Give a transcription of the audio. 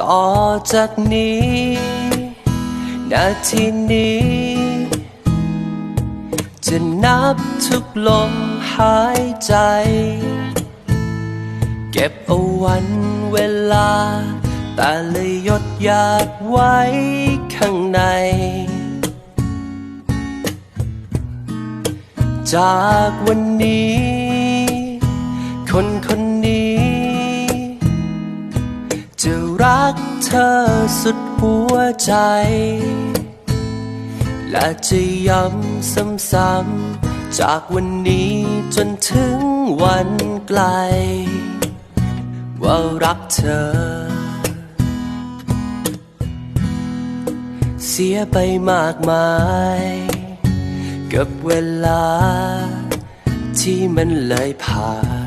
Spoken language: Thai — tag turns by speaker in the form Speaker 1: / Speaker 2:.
Speaker 1: ต่อจากนี้ นาทีนี้ จะนับทุกลมหายใจ เก็บเอาวันเวลา แต่เลยยดหยาดไว้ข้างใน จากวันนี้ คนคน จะรักเธอสุดหัวใจ และจะย้ำซ้ำๆจากวันนี้จนถึงวันไกล ว่ารักเธอ เสียไปมากมาย กับเวลาที่มันเลยผ่าน